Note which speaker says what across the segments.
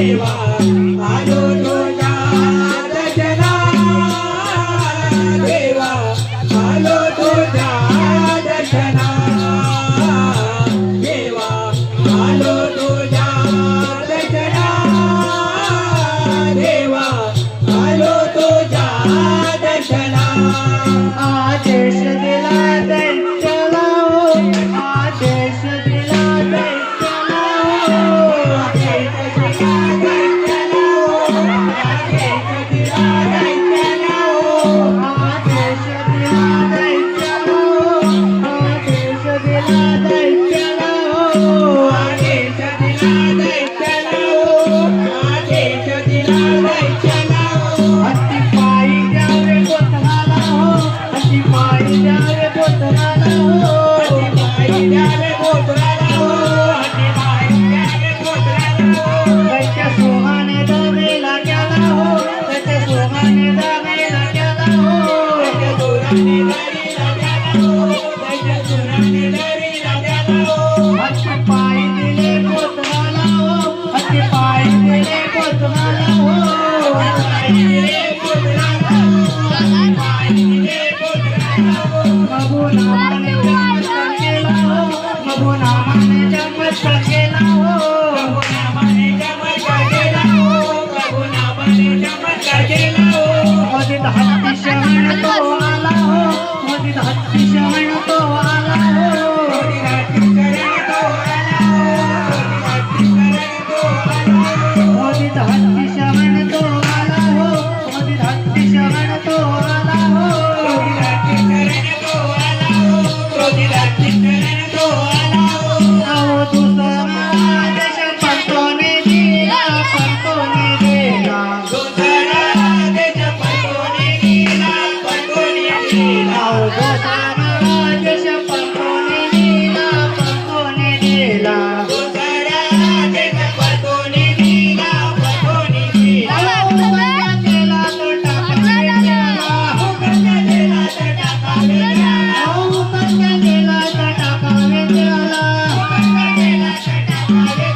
Speaker 1: Viva.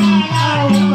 Speaker 2: Oh,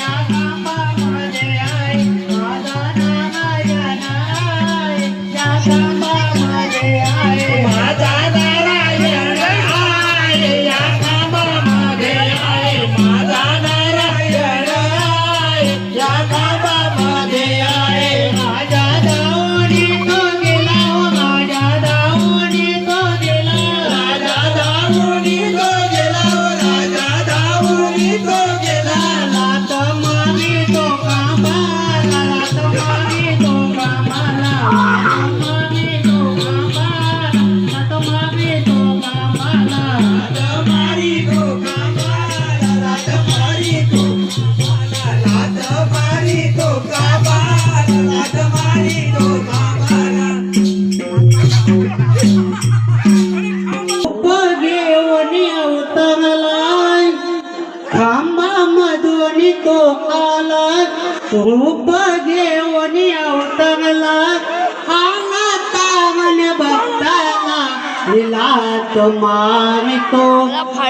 Speaker 2: Yeah. खांबामधून तो आला. रूप घेऊन अवतरला. आला तावन भक्ताला दिला. तो मारितो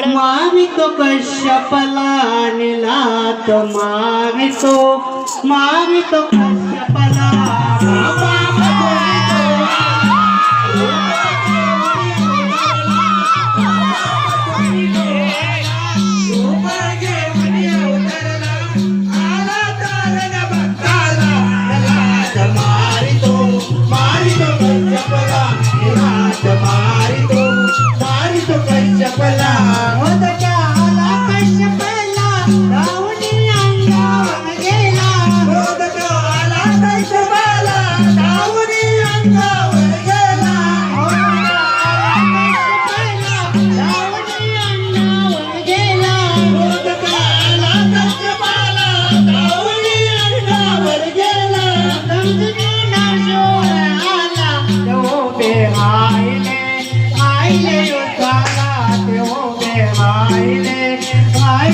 Speaker 2: मारितो कश्यपला निला तो मारितो मारितो कश्यपला